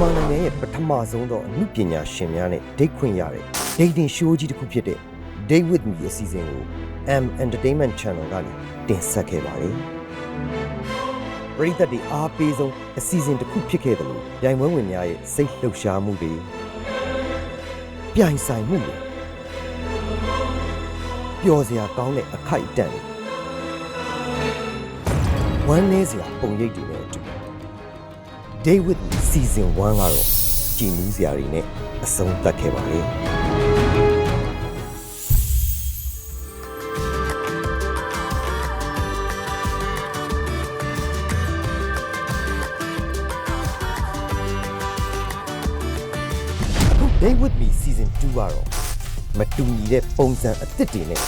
မြန်မာနိုင်ငံရဲ့ပထမဆုံးသောအမှုပညာရှင်များနဲ့ဒိတ်ခွင့်ရတဲ့ dating show ကြီးတစ်ခုဖြစ်တဲ့ Date with Me အစီအစဉ်ကို M Entertainment Channel ကနေတင်ဆက်ခဲ့ပါတယ်။ပရိသတ်တွေအားပေးဆုံးအစီအစဉ်တစ်ခုဖြစ်ခဲ့တယ်လို့ပြိုင်ပွဲဝင်များရဲ့စိတ်လှုပ်ရှားမှုတွေပြိုင်ဆိုင်မှုတွေပျော်စရာကောင်းတဲ့အခိုက်အတန့်တွေဝမ်းနည်းစရာပုံရိပ်တွေနဲ့အတူ Day with Me Season 1ကတော့ကြည်နူးစရာတွေနဲ့အဆုံးသတ်ခဲ့ပါလေအခု Day with Me Season 2ကတော့မတူညီတဲ့ပုံစံအသစ်တွေနဲ့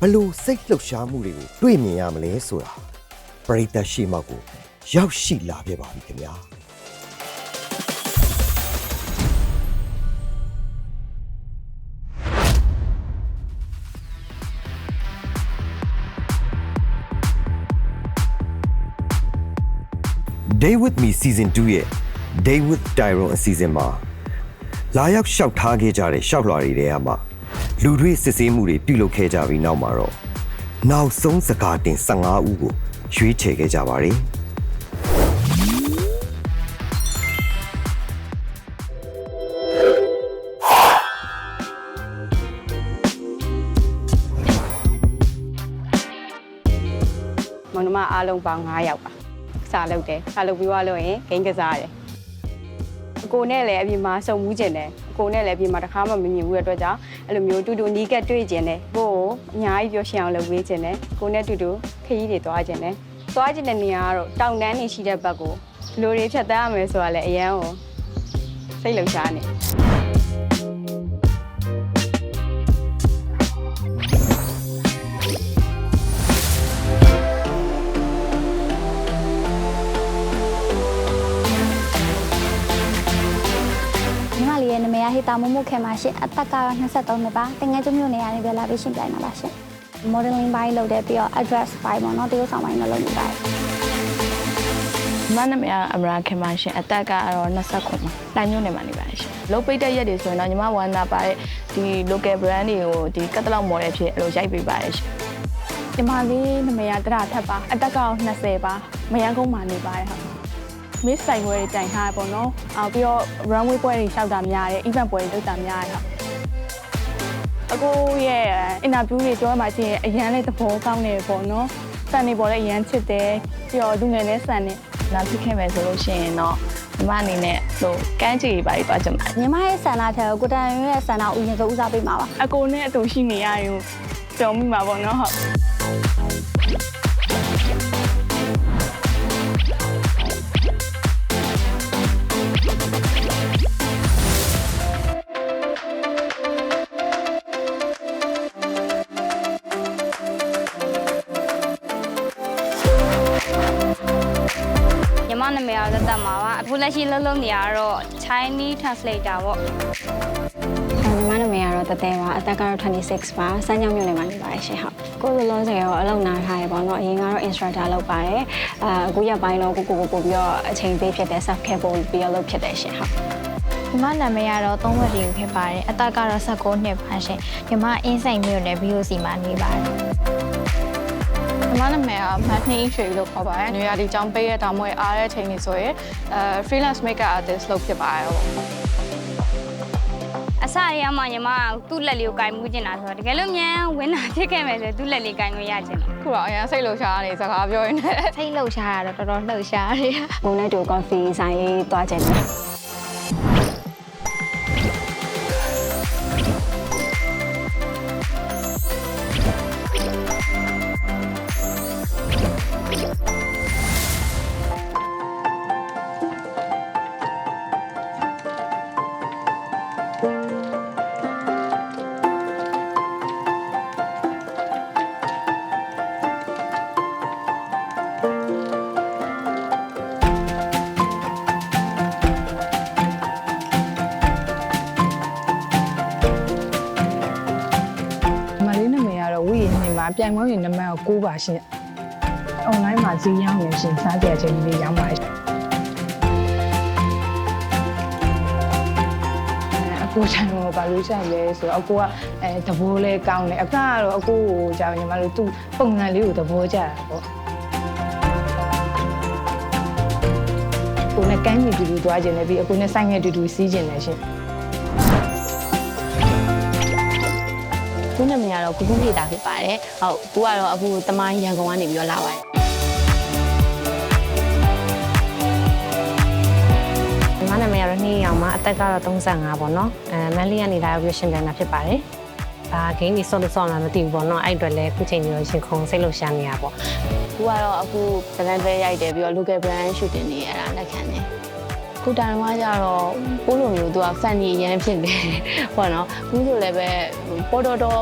ဘလို့စိတ်လှုပ်ရှားမှုတွေကိုတွေ့မြင်ရမလဲဆိုတာပရိသတ်ရှိမှကိုရောက်ရှိလာခဲ့ပါပြီခင်ဗျာ Day with me season 2ရဲ့ Day with Tyrone အစီအစဉ်မှာလာရောက်ရှောက်ထားခဲ့ကြတဲ့ရှောက်လွှာတွေထဲမှာလူတွေစစ်ဆေးမှုတွေပြုလုပ်ခဲ့ကြပြီးနောက်မှာတော့နောက်ဆုံးစကားတင်15ဦးကိုရွေးချယ်ခဲ့ကြပါတယ်။။မောင်နှမအားလုံးပေါင်း9ယောက်ပါ။ စာလုပ်တယ်။စာလုပ်ပြီးသွားလို့ရင်ဂိမ်းကစားတယ်။အကိုနဲ့လည်းအပြင်မှာစုံမှုကျင်တယ်။အကိုနဲ့လည်းအပြင်မှာတစ်ခါမှမမြင်ဘူးတဲ့အတွက်ကြောင့်အဲ့လိုမျိုးတူတူနီးကပ်တွေ့ကျင်တယ်။ကိုကိုအများကြီးပြောရှင်းအောင်လုပ်ပေးကျင်တယ်။ကိုနဲ့တူတူခရီးတွေသွားကျင်တယ်။သွားကျင်တဲ့နေရာကတော့တောင်တန်းနေရှိတဲ့ဘက်ကိုလူတွေဖြတ်တန်းရမယ်ဆိုတာလည်းအရန်ကိုစိတ်လှုပ်ရှားနေ။ညီ နာမည်ကဟေတာမမို့ခဲပါရှင်အသက်ကတော့23နှစ်ပါတငယ်ချင်းမျိုးနေရာနေပြလာပြီးရှင်ပြိုင်တာပါရှင် modeling ဘိုင်းလုပ်တယ်ပြီးတော့ address ဘိုင်းပေါ့နော်တရုတ်ဆောင်ဘိုင်းလည်းလုပ်နေပါတယ်မနာမည်ကအမရာခင်ပါရှင်အသက်ကတော့29မှာတိုင်မျိုးနေမှာနေပါတယ်ရှင်လုတ်ပိတ်တဲ့ရက်တွေဆိုရင်တော့ညီမဝမ်းသာပါတဲ့ဒီ local brand တွေကိုဒီကတ်တလောက် model ဖြစ်အဲ့လိုရိုက်ပေးပါတယ်ရှင်ညီမလေးနာမည်ကတရထက်ပါအသက်ကတော့20ပါမရန်ကုန်မှာနေပါတယ်ဟုတ် miss ဆိုင်ပွဲတွေတိုင်ထားရပေါ့နော်အော်ပြီးတော့ runway ပွဲတွေရှောက်တာများတယ် event ပွဲတွေလုပ်တာများတယ်ဟုတ်အကိုရဲ့ interview တွေပြောမှချင်းအရန်လေးသဘောကောင်းနေပေါ့နော်စံနေပေါ်လည်းအရန်ချစ်တယ်ပြီးတော့လူငယ်နဲ့စံနေနောက်ဖြစ်ခဲ့မယ်ဆိုလို့ရှိရင်တော့ညီမအနေနဲ့ဟိုကန်းချီပါပြီးသွားကြမှာညီမရဲ့ဆန္ဒထက်ကိုကိုတန်ရဲ့ဆန္ဒဦးရင်ဆုံးဦးစားပေးမှာပါအကိုနဲ့အတူရှိနေရရင်ပျော်မိမှာပေါ့နော်ဟုတ် လက်ရှိလုံးလုံးနေရတော့ Chinese translator ပေါ့ညီမနာမည်ကတော့တတဲပါအသက်ကတော့26ပါစမ်းကြောင်းမြို့နယ်မှာနေပါတယ်ရှင်ဟုတ်ကိုလိုလုံးစေရောအလုပ်နာထားရပေါ့နော်အရင်ကတော့ instructor လုပ်ပါတယ်အာအခုရက်ပိုင်းတော့ကိုကိုကိုပို့ပြီးတော့အချိန်ပေးဖြစ်တဲ့ self care ပို့ပြီးတော့လုပ်ဖြစ်တယ်ရှင်ဟုတ်ညီမနာမည်ကတော့သုံးဝက်တီကိုဖြစ်ပါတယ်အသက်ကတော့16နှစ်ပါရှင်ညီမအင်းစိန်မြို့နယ် BOC မှာနေပါတယ်ညီ မနာမည်ကမတ်နှင်းရွှေလို့ခေါ်ပါတယ်။နေရာဒီကျောင်းပေးရတာမွေအားတဲ့အချိန်ကြီးဆိုရင်အဲ freelance makeup artist လုပ်ဖြစ်ပါတယ်ပေါ့အစရမှညီမကသူ့လက်လေးကိုကင်မှုကျင်တာဆိုတော့တကယ်လို့မြန်ဝင်တာဖြစ်ခဲ့မယ်ဆိုသူ့လက်လေးကင်လို့ရချင်တယ်။ခုတော့အရင်စိတ်လှုပ်ရှားနေစကားပြောရင်းနဲ့စိတ်လှုပ်ရှားတာတော့တော်တော်လှုပ်ရှားတယ်ကိုနဲ့တူ coffee ဆိုင်ရေးသွားကြတယ် မှာပြိုင်ပွဲဝင်နံပါတ်ကို9ပါရှင်။ online မှာဈေးရောင်းနေရှင်စားကြတဲ့အချိန်လေးရောင်းပါရှင်ကိုချန်ကိုဘာလို့ဆိုင်လဲဆိုတော့အကိုကအဲသဘောလဲကောင်းတယ်အဖကတော့အကိုကိုကြောင်ညီမတို့သူ့ပုံစံလေးကိုသဘောကျတာပေါ့ကိုနဲ့ကမ်းညီတူတူသွားခြင်းနဲ့ပြီးအကိုနဲ့ဆိုင်ငယ်တူတူစီးခြင်းနဲ့ရှင် ခုနာမည်ကတော့ကုကုထေတာဖြစ်ပါတယ်ဟုတ်ကူကတော့အခုတမိုင်းရန်ကုန်ကနေပြီးတော့လာပါတယ်ညီမနာမည်ကတော့နှီးရောင်ပါအသက်ကတော့35ပေါ့နော်အဲမန်လေးကနေလာပြီးရှင်ပြန်တာဖြစ်ပါတယ်အာဂိမ်းကြီးဆော့လို့ဆော့လာမသိဘူးပေါ့နော်အဲ့အတွက်လည်းအခုချိန်ကြီးတော့ရှင်ခုံစိတ်လို့ရှာနေရပေါ့ကူကတော့အခု brand ပဲရိုက်တယ်ပြီးတော့ local brand shooting တွေအဲ့ဒါလက်ခံတယ် ခုတိုင်ကကြတော့ကိုလိုမျိုးသူက fan ကြီးရမ်းဖြစ်တယ်ဟုတ်နော်ကူဆိုလည်းပဲပေါ်တော်တော်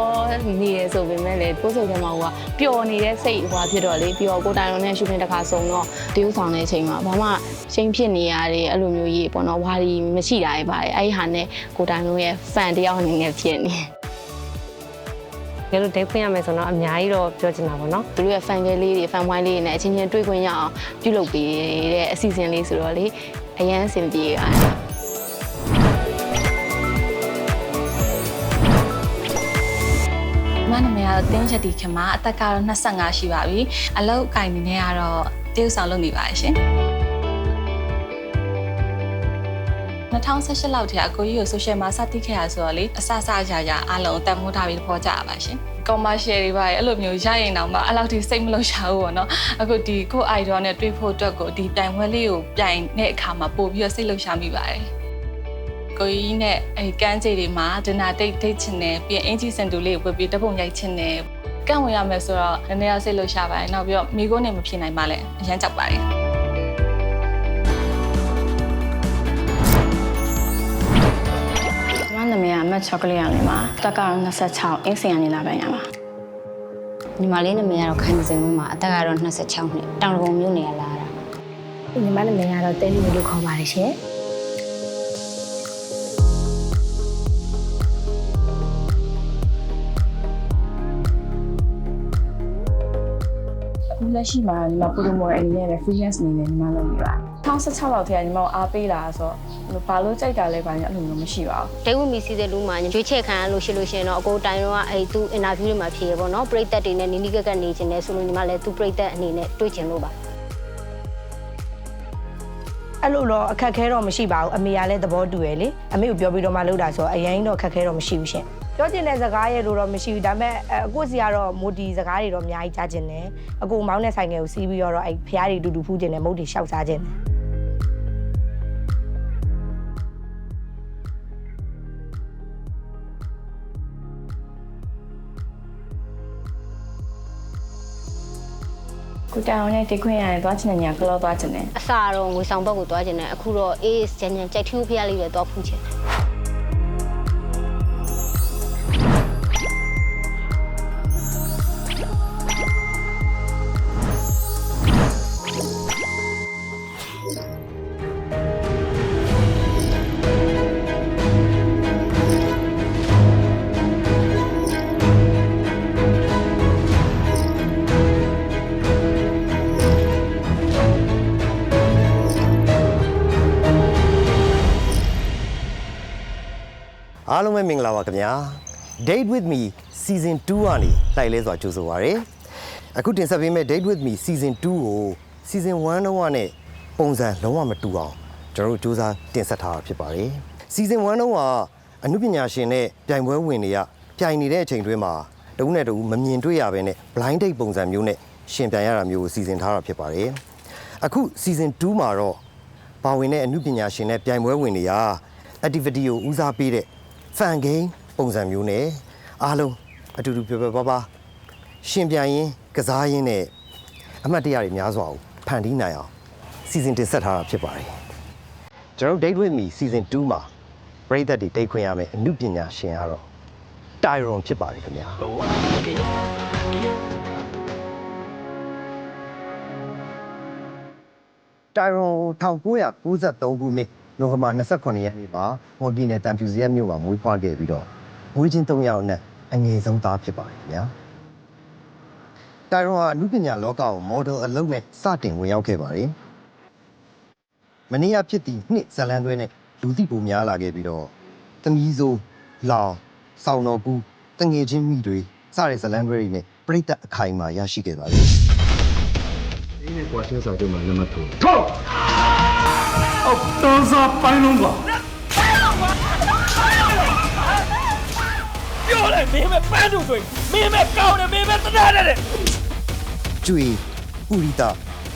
နေရဆိုပေမဲ့လည်းကိုစိတ်ထဲမှာကပျော်နေတဲ့စိတ်ဟွာဖြစ်တော့လေပြီးတော့ကိုတိုင်လုံးနဲ့ shooting တစ်ခါစုံတော့တရုပ်ဆောင်တဲ့အချိန်မှာဘာမှရှိန်ဖြစ်နေရတယ်အဲ့လိုမျိုးကြီးပေါ့နော်ဝါဒီမရှိတာတွေပါတယ်အဲ့ဒီဟာနဲ့ကိုတိုင်လုံးရဲ့ fan တယောက်အနေနဲ့ဖြစ်နေတကယ်လို့ဒိတ်ဖွင့်ရမယ်ဆိုတော့အများကြီးတော့ပြောချင်တာပေါ့နော်သူတို့ရဲ့ fan ကလေးတွေ fan wine လေးတွေနဲ့အချင်းချင်းတွေ့ခွင့်ရအောင်ပြုလုပ်ပေးတဲ့အစီအစဉ်လေးဆိုတော့လေ အရန်အဆင်ပြေပါတယ်မနာမည်ကတော့တင်းချက်တီခင်မှာအသက်ကတော့25ရှိပါပြီအလောက်ကင်နေနေကတော့တရုတ်ဆောင်လုပ်နေပါရှင်2018လောက်တည်းအကိုကြီးကို social မှာစတင်ခဲ့ရဆိုတော့လေအစစအရာရာအားလုံးအတန်မိုးထားပြီးပေါ်ကြရပါရှင် commercial တွေပါအဲ့လိုမျိုးရရင်တော့မှအဲ့လောက်ထိစိတ်မလို့ရှာဘူးပေါ့နော်အခုဒီကို idol နဲ့တွေ့ဖို့အတွက်ကိုဒီတိုင်ဝဲလေးကိုပြိုင်တဲ့အခါမှာပို့ပြီးတော့စိတ်လို့ရှာမိပါတယ်ကိုကြီးနဲ့အဲကန်းကြေတွေမှာဒနာတိတ်ဒိတ်ချင်တယ်ပြီးရင်အင်ဂျီစင်တူလေးကိုဝယ်ပြီးတပုံရိုက်ချင်တယ်ကန့်ဝင်ရမယ်ဆိုတော့နည်းနည်းတော့စိတ်လို့ရှာပါတယ်နောက်ပြီးတော့မိကိုနဲ့မဖြစ်နိုင်ပါလဲအရန်ကြောက်ပါတယ် မနာမည်ကမတ်ချောကလေးအောင်နေပါတက်ကတော့26အင်းစင်ကနေလာပြန်ရပါညီမလေးနာမည်ကတော့ခိုင်စင်မမှာအသက်ကတော့26နှစ်တောင်တဘုံမြို့နယ်ကလာတာညီမနာမည်ကတော့တဲလီလို့ခေါ်ပါတယ်ရှင်အခုလက်ရှိမှာညီမပရိုမိုအနေနဲ့လည်း freelance အနေနဲ့ညီမလုပ်နေပါတယ် 2016လောက်တည်းကညီမကိုအားပေးလာဆိုတော့ဘာလို့ကြိုက်တာလဲဘာညာအဲ့လိုမျိုးမရှိပါဘူးဒိတ်ဝမီစီတဲ့လူမှာရွေးချယ်ခံရလို့ရှိလို့ရှိရင်တော့အကိုတိုင်တော့အဲ့သူအင်တာဗျူးတွေမှာဖြေရပေါ့နော်ပရိသတ်တွေနဲ့နီနီကက်ကက်နေခြင်းနဲ့ဆိုလို့ညီမလည်းသူပရိသတ်အနေနဲ့တွေ့ချင်လို့ပါအဲ့လိုတော့အခက်ခဲတော့မရှိပါဘူးအမေကလည်းသဘောတူရယ်လေအမေကိုပြောပြီးတော့မှလုပ်တာဆိုတော့အရင်တော့အခက်ခဲတော့မရှိဘူးရှင်ပြောချင်တဲ့စကားရဲ့လို့တော့မရှိဘူးဒါပေမဲ့အဲ့အခုစီကတော့မိုဒီစကားတွေတော့အများကြီးကြားချင်တယ်အခုမောင်းတဲ့ဆိုင်ငယ်ကိုစီးပြီးတော့အဲ့ဖျားတွေတူတူဖူးချင်တယ်မုတ်တွေရှောက်စားချင်တယ် ကိုတိုင်အောင်နဲ့တိတ်ခွင့်ရတယ်သွားချင်တဲ့ညာကလောသွားချင်တယ် အစာတော့ငွေဆောင်ဘက်ကိုသွားခြင်းနဲ့အခုတော့အေးဂျန်ဂျန်ကြိုက်ထူးဖျားလေးပဲသွားဖူးခြင်း အားလုံးပဲမင်္ဂလာပါခင်ဗျာ Date with me season 2ကနေလိုက်လဲစွာကြိုဆိုပါရစေအခုတင်ဆက်ပေးမယ့် Date with me season 2ကို season 1တော့ကနဲ့ပုံစံလုံးဝမတူအောင်ကျွန်တော်တို့စူးစမ်းတင်ဆက်ထားတာဖြစ်ပါတယ် season 1တော့ကအမှုပညာရှင်နဲ့ပြိုင်ပွဲဝင်တွေကပြိုင်နေတဲ့အချိန်တွင်းမှာတဦးနဲ့တဦးမမြင်တွေ့ရဘဲနဲ့ blind date ပုံစံမျိုးနဲ့ရှင်ပြိုင်ရတာမျိုးကိုစီစဉ်ထားတာဖြစ်ပါတယ်အခု season 2မှာတော့ပါဝင်တဲ့အမှုပညာရှင်နဲ့ပြိုင်ပွဲဝင်တွေက activity ကိုဦးစားပေးတဲ့ fan game ပုံစံမျိုးနဲ့အားလုံးအတူတူပြပြပပရှင်ပြိုင်ရင်းကစားရင်းနဲ့အမှတ်တရတွေများစွာကိုဖန်တီးနိုင်အောင်စီစဉ်တင်ဆက်ထားတာဖြစ်ပါတယ်ကျွန်တော်တို့ date with me season 2မှာပရိသတ်တွေတိတ်ခွင့်ရမယ်အမှုပညာရှင်ကတော့ Tyron ဖြစ်ပါတယ်ခင်ဗျာတိုင်ရွန်1993ခုနှစ် နိုဝင်ဘာ28ရက်နေ့မှာဟော်ပြည်နယ်တန်ဖြူစရက်မြို့မှာမွေးဖွားခဲ့ပြီးတော့မွေးချင်း3ယောက်နဲ့အငယ်ဆုံးသားဖြစ်ပါတယ်ခင်ဗျာတိုင်ရွန်ကအမှုပညာလောကကိုမော်ဒယ်အလုပ်နဲ့စတင်ဝင်ရောက်ခဲ့ပါတယ်မနေ့ကဖြစ်သည့်နှစ်ဇလန်တွဲနဲ့လူသိပုံများလာခဲ့ပြီးတော့တသမီးဆိုလောင်ဆောင်းတော်ကူတငယ်ချင်းမိတွေစတဲ့ဇလန်တွေနဲ့ပြိတ္တအခိုင်အမာရရှိခဲ့ပါပြီဒီနေ့ကွာချင်းစာချုပ်မှာလက်မှတ်ထိုးထု တ်အော်တန်းစားပိုင်းလုံးကွာပြောတယ်မင်းပဲပန်းတူတွေမင်းပဲကောင်းတယ်မင်းပဲတနာတယ်ကျွေပူရီတာ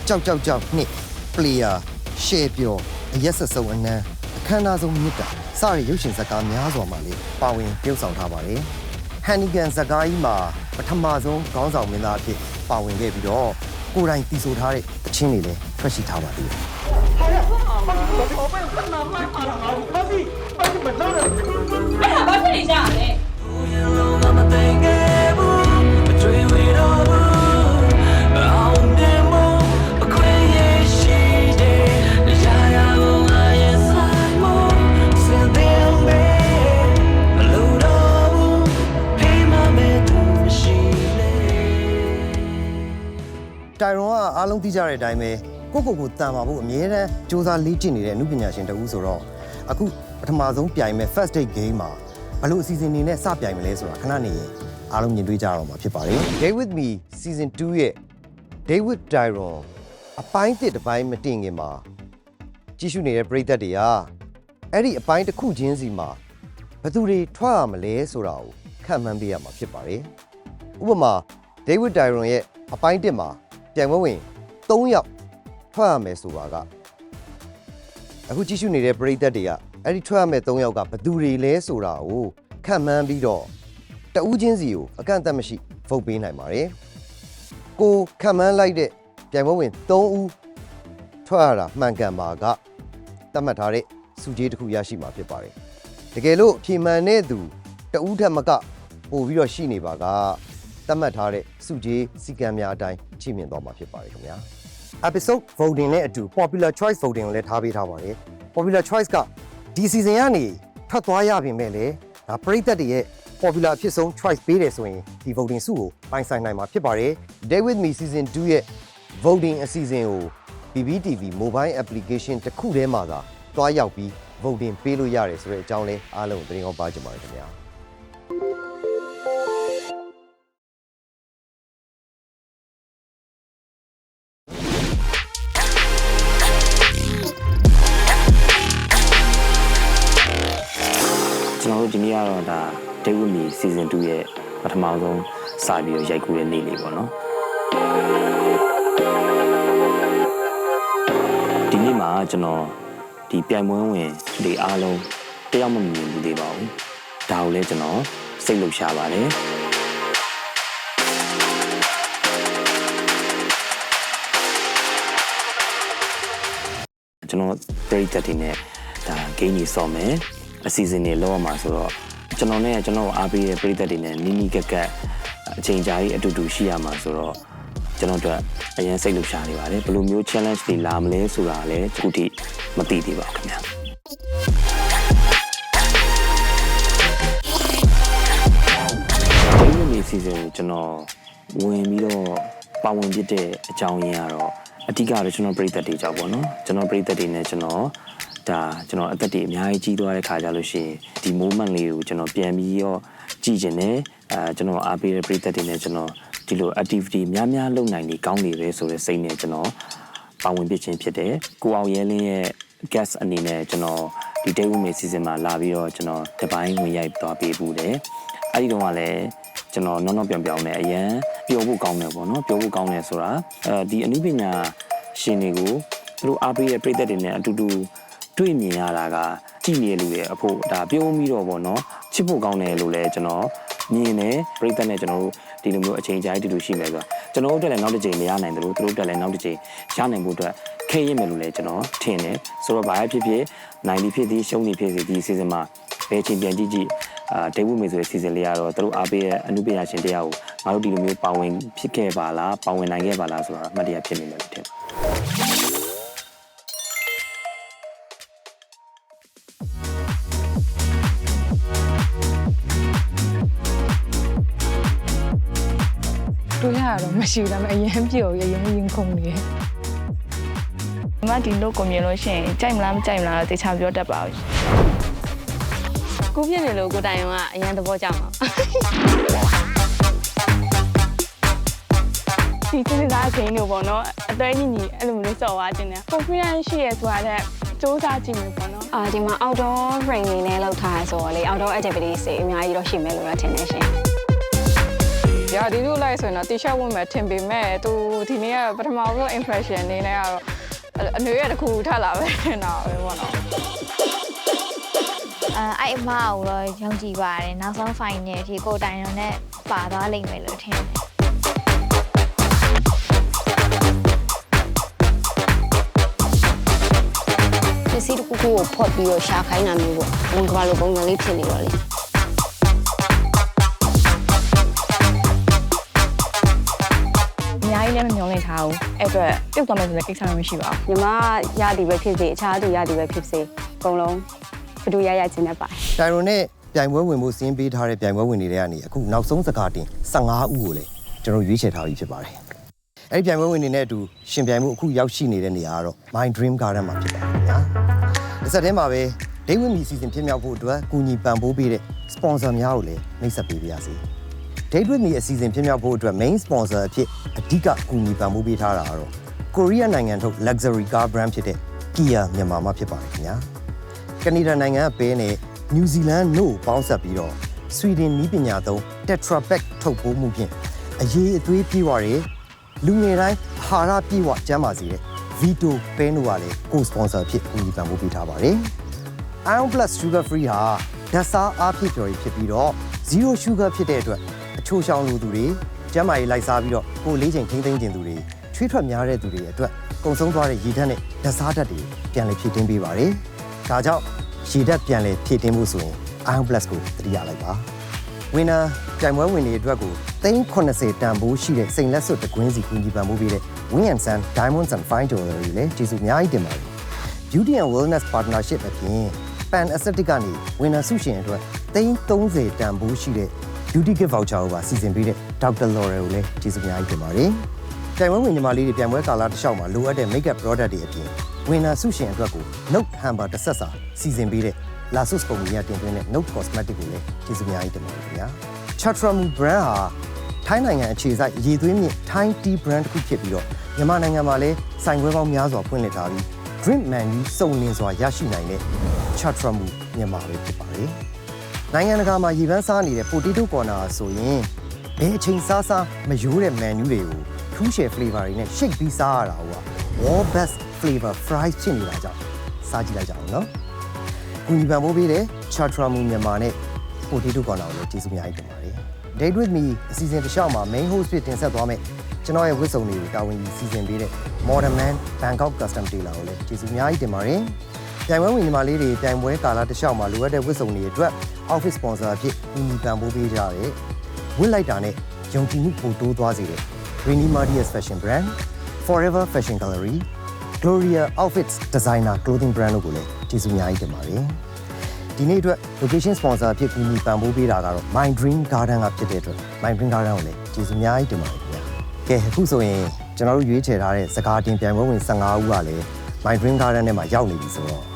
ကြောက်ကြောက်ကြောက်နှစ်ပလေယာရှယ်ပြောအရက်ဆက်စုံအနမ်းအခမ်းအနားဆုံးမြစ်တာစတဲ့ရုပ်ရှင်ဇာတ်ကားများစွာမှာလေပါဝင်ပြုဆောင်ထားပါတယ်ဟန်နီဂန်ဇာတ်ကားကြီးမှာပထမဆုံးခေါင်းဆောင်မင်းသားအဖြစ်ပါဝင်ခဲ့ပြီးတော့ကိုယ်တိုင်တည်ဆိုထားတဲ့အချင်းတွေလည်းထွက်ရှိထားပါသေးတယ် ဘာဖြစ်နေကြလဲတိုင်ရွန်ကအားလုံးသိကြတဲ့အတိုင်းပဲ ကိုကိုကိုတန်ပါဖို့အမြဲတမ်းစူးစမ်းလေ့ကျင့်နေတဲ့အမှုပညာရှင်တဦးဆိုတော့အခုပထမဆုံးပြိုင်မဲ့ first date game မှာဘယ်လိုအစီအစဉ်တွေနဲ့စပြိုင်မလဲဆိုတာခဏနေရင်အားလုံးမြင်တွေ့ကြရတော့မှာဖြစ်ပါတယ် Day with me season 2ရဲ့ Day with Tyron အပိုင်းတစ်တစ်ပိုင်းမတင်ခင်မှာကြည့်ရှုနေတဲ့ပရိသတ်တွေကအဲ့ဒီအပိုင်းတစ်ခုချင်းစီမှာဘယ်သူတွေထွက်ရမလဲဆိုတာကိုခန့်မှန်းပေးရမှာဖြစ်ပါတယ်ဥပမာ David Tyron ရဲ့အပိုင်းတစ်မှာပြိုင်ပွဲဝင်3ယောက် ထွက်ရမယ်ဆိုတာကအခုကြည့်ရှုနေတဲ့ပရိသတ်တွေကအဲ့ဒီထွက်ရမယ်3ယောက်ကဘယ်သူတွေလဲဆိုတာကိုခန့်မှန်းပြီးတော့တဦးချင်းစီကိုအကန့်အသတ်မရှိဗုတ်ပေးနိုင်ပါတယ်ကိုခန့်မှန်းလိုက်တဲ့ပြိုင်ပွဲဝင်3ဦးထွက်ရတာမှန်ကန်ပါကသတ်မှတ်ထားတဲ့စုကြီးတစ်ခုရရှိမှာဖြစ်ပါတယ်တကယ်လို့အဖြေမှန်တဲ့သူတဦးထက်မကပို့ပြီးတော့ရှိနေပါကသတ်မှတ်ထားတဲ့စုကြီးစီကံများအတိုင်းချီးမြှင့်သွားမှာဖြစ်ပါတယ်ခင်ဗျာ episode voting နဲ့အတူ popular choice voting ကိုလည်းထားပေးထားပါတယ် popular choice ကဒီ season ကနေထွက်သွားရပြင်မဲ့လေဒါပရိသတ်တွေရဲ့ popular အဖြစ်ဆုံး choice ပေးတယ်ဆိုရင်ဒီ voting စုကိုပိုင်ဆိုင်နိုင်မှာဖြစ်ပါတယ် Day with me season 2ရဲ့ voting အစီအစဉ်ကို BBTV mobile application တစ်ခုထဲမှာသာတွားရောက်ပြီး voting ပေးလို့ရတယ်ဆိုတဲ့အကြောင်းလေးအားလုံးကိုသတင်းကောင်းပါကြပါရစေခင်ဗျာ ကျွန်တော်တို့ဒီနေ့ကတော့ဒါ Day with me season 2ရဲ့ပထမဆုံးစပြီးတော့ရိုက်ကူးတဲ့နေ့လေးပေါ့နော်ဒီနေ့မှာကျွန်တော်ဒီပြိုင်ပွဲဝင်ဒီအားလုံးတယောက်မှမမြင်ဘူးသေးပါဘူးဒါကိုလည်းကျွန်တော်စိတ်လှုပ်ရှားပါတယ်ကျွန်တော်ပရိသတ်တွေနဲ့ဒါဂိမ်းကြီးစော်မယ်အစီအစဉ်တွေလောက်ရမှာဆိုတော့ ကျွန်တော်နဲ့ကျွန်တော်ကိုအားပေးတဲ့ပရိသတ်တွေနဲ့နီးနီးကပ်ကပ်အချိန်ကြာကြီးအတူတူရှိရမှာဆိုတော့ကျွန်တော်တို့အရင်စိတ်လှုပ်ရှားနေပါတယ်ဘယ်လိုမျိုး challenge တွေလာမလဲဆိုတာလည်းအခုထိမသိသေးပါဘူးခင်ဗျာဒီလိုမျိုးစီစဉ်ကိုကျွန်တော်ဝင်ပြီးတော့ပါဝင်ပြတဲ့အကြောင်းရင်းကတော့အဓိကတော့ကျွန်တော်ပြည်သက်တွေကြောင့်ပေါ့နော်ကျွန်တော်ပြည်သက်တွေနဲ့ကျွန်တော် ဒါကျွန်တော်အသက်တွေအများကြီးကြီးသွားတဲ့ခါကြလို့ရှိရင်ဒီ moment လေးကိုကျွန်တော်ပြန်ပြီးတော့ကြည့်ကျင်တယ်အဲကျွန်တော်အားပေးတဲ့ပြည်သက်တွေနဲ့ကျွန်တော်ဒီလို activity များများလုပ်နိုင်နေကောင်းနေပဲဆိုတဲ့စိတ်နဲ့ကျွန်တော်ပါဝင်ပြခြင်းဖြစ်တယ်ကိုအောင်ရဲလင်းရဲ့ guest အနေနဲ့ကျွန်တော်ဒီ day with me season မှာလာပြီးတော့ကျွန်တော်တပိုင်းဝင်ရိုက်သွားပေးဘူးတယ်အဲ့ဒီတော့ကလည်းကျွန်တော်နော်နော်ပြောင်ပြောင်နဲ့အရန်ပျော်ဖို့ကောင်းတယ်ပေါ့နော်ပျော်ဖို့ကောင်းတယ်ဆိုတာအဲဒီအနုပညာရှင်တွေကိုသူတို့အားပေးတဲ့ပြည်သက်တွေနဲ့အတူတူ တွေ့မြင်ရတာကကြည်နေလူရဲ့အဖို့ဒါပြုံးပြီးတော့ပေါ့နော်ချစ်ဖို့ကောင်းတယ်လို့လည်းကျွန်တော်မြင်တယ်ပြည်သက်နဲ့ကျွန်တော်တို့ဒီလိုမျိုးအချိန်ကြာကြီးတူတူရှိမယ်ဆိုတာကျွန်တော်တို့တက်လည်းနောက်တစ်ချိန်မရနိုင်တယ်လို့သူတို့တက်လည်းနောက်တစ်ချိန်ရနိုင်ဖို့အတွက်ခဲရစ်မယ်လို့လည်းကျွန်တော်ထင်တယ်ဆိုတော့ဘာဖြစ်ဖြစ်နိုင်ပြီးဖြစ်သည်ရှုံးသည်ဖြစ်စီဒီ season မှာဘယ်ချိန်ပြန်ကြည့်ကြည့်အာဒေဝုမေဆိုတဲ့ season လေးကတော့သူတို့အားပေးတဲ့အမှုပညာရှင်တရားကိုငါတို့ဒီလိုမျိုးပါဝင်ဖြစ်ခဲ့ပါလားပါဝင်နိုင်ခဲ့ပါလားဆိုတာအမှတ်တရဖြစ်နေမယ်လို့ထင်တယ် တွေ့ရတော့မရှိဘူးဒါပေမဲ့အရင်ပြောရရင်ရင်ခုန်နေတယ်ဒီမှာဒီလိုကိုမြင်လို့ရှိရင်ကြိုက်မလားမကြိုက်မလားတော့တေချာပြောတတ်ပါဘူးကိုဖြစ်နေလို့ကိုတိုင်အောင်ကအရန်သဘောကျမှာဒီစစ်စစ်သားဂိမ်းတို့ပေါ့နော်အသွဲညီညီအဲ့လိုမျိုးလေးစော်သွားခြင်းတယ် confidence ရှိရဆိုတာတဲ့စူးစမ်းကြည့်မယ်ပေါ့နော်အာဒီမှာ outdoor rain နေနဲ့လောက်ထားရဆိုတော့လေ outdoor activities တွေအများကြီးတော့ရှိမယ်လို့တော့ထင်နေရှင်။ ရာဒီလိုလိုက်ဆိုရင်တော့ t-shirt ဝင်မယ်ထင်ပေမဲ့သူဒီနေ့ကပထမဆုံး impression အနေနဲ့ကတော့အနွေရတစ်ခုထလာပဲထင်တာပဲပေါ့နော်အဲအဲ့အမကိုတော့ယုံကြည်ပါတယ်နောက်ဆုံး final အထိကိုတိုင်ရုံနဲ့ပါသွားလိမ့်မယ်လို့ထင်တယ်ပစ္စည်းတစ်ခုခုကိုဖော့ပြီးတော့ရှာခိုင်းတာမျိုးပေါ့ဝင်ကဘာလိုပုံစံလေးဖြစ်နေတော့လေ။အများ ကြီးလည်းမမျောလင့်ထားဘူး။အဲ့အတွက်ပြုတ်သွားမယ်ဆိုလည်းကိစ္စလည်းမရှိပါဘူးညီမရသည်ပဲဖြစ်စေအခြားသူရသည်ပဲဖြစ်စေအကုန်လုံးဘယ်သူရရခြင်းနဲ့ပါတယ်တိုင်ရွန်နဲ့ပြိုင်ပွဲဝင်ဖို့စီးရင်ပေးထားတဲ့ပြိုင်ပွဲဝင်တွေထဲကနေအခုနောက်ဆုံးစကားတင်15ဦးကိုလည်းကျွန်တော်ရွေးချယ်ထားပြီးဖြစ်ပါတယ်။အဲ့ဒီပြိုင်ပွဲဝင်တွေနဲ့အတူရှင်ပြိုင်မှုအခုရောက်ရှိနေတဲ့နေရာကတော့ My Dream Garden မှာဖြစ်ပါတယ်ညာ။တစ်ဆက်တည်းမှာပဲ Day with Me စီစဉ်ဖြစ်မြောက်ဖို့အတွက်ကူညီပံ့ပိုးပေးတဲ့ sponsor များကိုလည်းနှိပ်စက်ပေးပါရစေ။ Day with Me အစီအစဉ်ဖြစ်မြောက်ဖို့အတွက် main sponsor အဖြစ်အဓိကကူညီပံ့ပိုးပေးထားတာကတော့ကိုရီးယားနိုင်ငံထုတ် luxury car brand ဖြစ်တဲ့ Kia မြန်မာမှာဖြစ်ပါတယ်ခင်ဗျာ။ကနေဒါနိုင်ငံကပဲနဲ့နယူးဇီလန်နို့ပေါင်းဆက်ပြီးတော့ဆွီဒင်နီးပညာသုံး Tetra Pak ထုတ်ပိုးမှုဖြင့်အရေးအသွေးပြေဝတဲ့လူငယ်တိုင်းအာဟာရပြေဝကျန်းမာစေတဲ့ Vito ပဲနိုကလည်းကိုစပွန်ဆာဖြစ်ကူညီပံ့ပိုးပေးထားပါတယ်။ Iron Plus Sugar Free ဟာဓာတ်စားအားဖြည့်ကျော်ရည်ဖြစ်ပြီးတော့ zero sugar ဖြစ်တဲ့အတွက် အချိုးရှောင်လူသူတွေကျန်းမာရေးလိုက်စားပြီးတော့ကိုယ်လေးချိန်ထိမ့်သိမ့်ကျင်သူတွေချွေးထွက်များတဲ့သူတွေအတွက်ကုံဆုံးသွားတဲ့ရည်ဓာတ်နဲ့ဓာတ်စားဓာတ်တွေပြန်လည်ဖြည့်တင်းပေးပါတယ်။ဒါကြောင့်ရေဓာတ်ပြန်လဲဖြည့်တင်းမှုဆိုရင် Iron Plus ကိုတတိယလိုက်ပါ။ Winner ပြိုင်ပွဲဝင်တွေအတွက်ကို380တန်ဖိုးရှိတဲ့စိန်လက်စွပ်တကွင်းစီကူညီပံ့ပိုးပေးတဲ့ Wing and Sun Diamonds and Fine Jewelry လည်းကျေးဇူးအများကြီးတင်ပါတယ်။ Beauty and Wellness Partnership အပြင် Pan Aesthetic ကနေ Winner ဆုရှင်အတွက်330တန်ဖိုးရှိတဲ့ Beauty Gift Voucher ကိုပါစီစဉ်ပေးတဲ့ Dr. Laurel ကိုလည်းကျေးဇူးအများကြီးတင်ပါတယ်။ပြိုင်ပွဲဝင်ညီမလေးတွေပြိုင်ပွဲကာလတစ်လျှောက်မှာလိုအပ်တဲ့ makeup product တွေအပြင်ဝင်နာဆုရှင်အတွက်ကို Note Hamper တစ်ဆက်စာစီစဉ်ပေးတဲ့ Lasus ကုမ္ပဏီကတင်သွင်းတဲ့ Note Cosmetic ကိုလည်းကျေးဇူးအများကြီးတင်ပါတယ်ခင်ဗျာ Chatramu brand ဟာထိုင်းနိုင်ငံအခြေစိုက်ရေသွင်းမြင့် Thai Tea brand တစ်ခုဖြစ်ပြီးတော့မြန်မာနိုင်ငံမှာလည်းစိုင်ခွဲပေါင်းများစွာဖွင့်လှစ်ထားပြီး drink menu စုံလင်စွာရရှိနိုင်တဲ့ Chatramu မြန်မာပဲဖြစ်ပါတယ် နိုင်ငံတကာမှာရေပန်းစားနေတဲ့ potato corner ဆိုရင်ဘယ်အချိန်စားစားမရိုးတဲ့ menu တွေကိုထူးရှယ် flavor တွေနဲ့ shake ပြီးစားရတာဟိုက wall best flavor fries ဖြစ်နေတာကြောင့်စားကြည့်လိုက်ကြအောင်နော်။ကူညီပံ့ပိုးပေးတဲ့ Chatramu မြန်မာနဲ့ Potato Corner ကိုလည်းကျေးဇူးအများကြီးတင်ပါတယ်။ Date with me အစီအစဉ်တစ်လျှောက်မှာ main host ဖြစ်တင်ဆက်သွားမယ်ကျွန်တော်ရဲ့ဝတ်စုံတွေကိုတာဝန်ယူစီစဉ်ပေးတဲ့ Modern Man Bangkok Custom Tailor ကိုလည်းကျေးဇူးအများကြီးတင်ပါတယ်။ ပြိုင်ပွဲဝင်ညီမလေးတွေပြိုင်ပွဲကာလတစ်လျှောက်မှာလိုအပ်တဲ့ဝတ်စုံတွေအတွက် office sponsor အဖြစ်ကူညီပံ့ပိုးပေးကြတဲ့ဝတ်လိုက်တာနဲ့ယုံကြည်မှုပိုတိုးသွားစေတဲ့ Rainy Marius Fashion Brand, Forever Fashion Gallery, Gloria Outfits Designer Clothing Brand တို့ကိုလည်းကျေးဇူးအများကြီးတင်ပါတယ်။ဒီနေ့အတွက် location sponsor အဖြစ်ကူညီပံ့ပိုးပေးတာကတော့ My Dream Garden ကဖြစ်တဲ့အတွက် My Dream Garden ကိုလည်းကျေးဇူးအများကြီးတင်ပါတယ်ခင်ဗျာ။ကဲအခုဆိုရင်ကျွန်တော်တို့ရွေးချယ်ထားတဲ့စကားတင်ပြိုင်ပွဲဝင်15ဦးကလည်း My Dream Garden ထဲမှာရောက်နေပြီဆိုတော့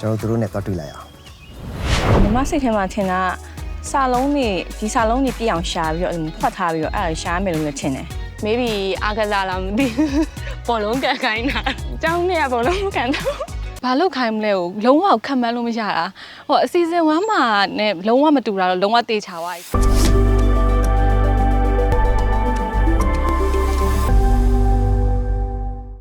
ကျွန်တော်တို့သူတို့နဲ့တွားတွေ့လိုက်အောင်။ညီမစိတ်ထဲမှာထင်တာစာလုံးနေဒီစာလုံးနေပြည့်အောင်ရှာပြီးတော့အဲ့လိုဖွက်ထားပြီးတော့အဲ့ဒါရှာမယ်လို့လည်းထင်တယ်။ maybe အာကစားလားမသိဘူး။ဘောလုံးကန်ခိုင်းတာ။ကျောင်းထဲကဘောလုံးကန်တော့ဘာလို့ခိုင်းမလဲကိုလုံးဝခံမန်းလို့မရတာဟောအစီအစဉ်1မှာနဲ့လုံးဝမတူတာတော့လုံးဝတေချာသွားပြီ